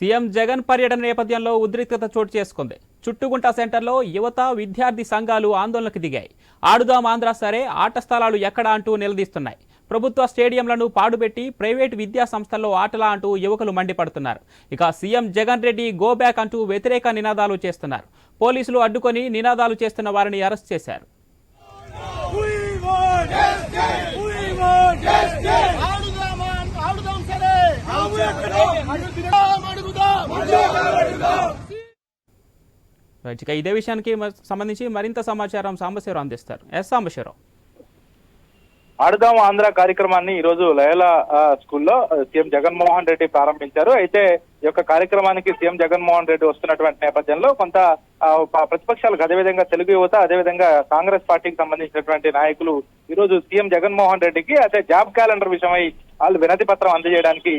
CM Jagan పర్యటన నేపథ్యంలో ఉద్రిక్తత చోటు చేసుకుంది. చుట్టుగుంట సెంటర్లో యువత విద్యార్థి సంఘాలు ఆందోళనకు దిగాయి. ఆడుదాం ఆంధ్ర సరే ఆట స్థలాలు ఎక్కడా అంటూ నిలదీస్తున్నాయి. ప్రభుత్వ స్టేడియంలను పాడుపెట్టి ప్రైవేటు విద్యా సంస్థల్లో ఆటలా అంటూ యువకులు మండిపడుతున్నారు. ఇక CM Jagan Reddy go back అంటూ వ్యతిరేక నినాదాలు చేస్తున్నారు. పోలీసులు అడ్డుకొని నినాదాలు చేస్తున్న వారిని అరెస్ట్ చేశారు. రైట్, ఇక ఇదే విషయానికి సంబంధించి మరింత సమాచారం సాంబశివరావు అందిస్తారు. ఎస్ సాంబశివరావు. ఆడుదాం ఆంధ్ర కార్యక్రమాన్ని ఈ రోజు లయల స్కూల్లో సీఎం జగన్మోహన్ రెడ్డి ప్రారంభించారు. అయితే ఈ యొక్క కార్యక్రమానికి సీఎం జగన్మోహన్ రెడ్డి వస్తున్నటువంటి నేపథ్యంలో కొంత ప్రతిపక్షాలకు అదేవిధంగా తెలుగు యువత అదేవిధంగా కాంగ్రెస్ పార్టీకి సంబంధించినటువంటి నాయకులు ఈ రోజు సీఎం జగన్మోహన్ రెడ్డికి అయితే జాబ్ క్యాలెండర్ విషయమై వాళ్ళు వినతి పత్రం అందజేయడానికి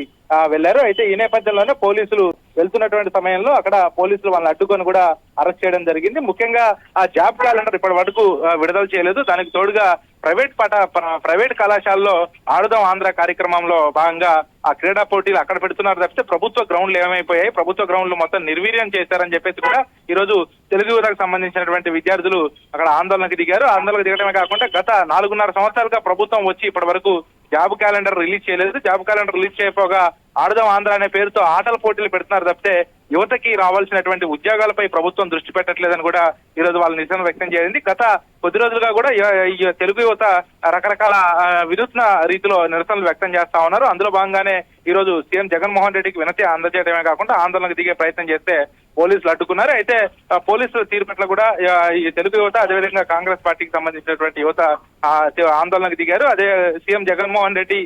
వెళ్ళారు అయితే ఈ నేపథ్యంలోనే పోలీసులు వెళ్తున్నటువంటి సమయంలో అక్కడ పోలీసులు వాళ్ళని అడ్డుకొని కూడా అరెస్ట్ చేయడం జరిగింది. ముఖ్యంగా ఆ జాబ్ క్యాలెండర్ ఇప్పటి వరకు విడుదల చేయలేదు. దానికి తోడుగా ప్రైవేట్ పాఠ ప్రైవేట్ కళాశాలలో ఆడుదాం ఆంధ్ర కార్యక్రమంలో భాగంగా ఆ క్రీడా పోటీలు అక్కడ పెడుతున్నారు తప్పితే ప్రభుత్వ గ్రౌండ్లు ఏమైపోయాయి. ప్రభుత్వ గ్రౌండ్లు మొత్తం నిర్వీర్యం చేశారని చెప్పేసి కూడా ఈ రోజు తెలుగు యువతకు సంబంధించినటువంటి విద్యార్థులు అక్కడ ఆందోళనకు దిగారు. ఆందోళనకు దిగడమే కాకుండా గత నాలుగున్నర సంవత్సరాలుగా ప్రభుత్వం వచ్చి ఇప్పటి వరకు జాబ్ క్యాలెండర్ రిలీజ్ చేయలేదు. జాబ్ క్యాలెండర్ రిలీజ్ చేయకపోగా ఆడదాం ఆంధ్ర అనే పేరుతో ఆటల పోటీలు పెడుతున్నారు తప్పితే యువతకి రావాల్సినటువంటి ఉద్యోగాలపై ప్రభుత్వం దృష్టి పెట్టట్లేదని కూడా ఈ రోజు వాళ్ళ నిరసన వ్యక్తం చేసింది. గత కొద్ది రోజులుగా కూడా తెలుగు యువత రకరకాల వినూత్న రీతిలో నిరసనలు వ్యక్తం చేస్తా ఉన్నారు. అందులో భాగంగానే ఈ రోజు సీఎం జగన్మోహన్ రెడ్డికి వినతి అందజేయడమే కాకుండా ఆందోళనకు దిగే ప్రయత్నం చేస్తే పోలీసులు అడ్డుకున్నారు. అయితే పోలీసుల తీరు పట్ల కూడా ఈ తెలుగు యువత అదేవిధంగా కాంగ్రెస్ పార్టీకి సంబంధించినటువంటి యువత ఆందోళనకు దిగారు. అదే CM Jaganmohan Reddy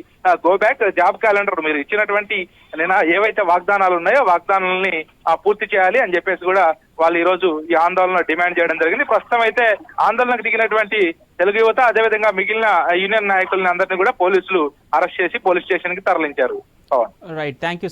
go back job calendar మీరు ఇచ్చినటువంటి నేను ఏవైతే వాగ్దానాలు ఉన్నాయో వాగ్దానాలని ఆ, పూర్తి చేయాలి అని చెప్పేసి కూడా వాళ్ళు ఈ రోజు ఈ ఆందోళన డిమాండ్ చేయడం జరిగింది. ప్రస్తుతం అయితే ఆందోళనకు దిగినటువంటి తెలుగు యువత అదేవిధంగా మిగిలిన యూనియన్ నాయకులని అందరినీ కూడా పోలీసులు అరెస్ట్ చేసి పోలీస్ స్టేషన్కి తరలించారు. పవన్. Right thank you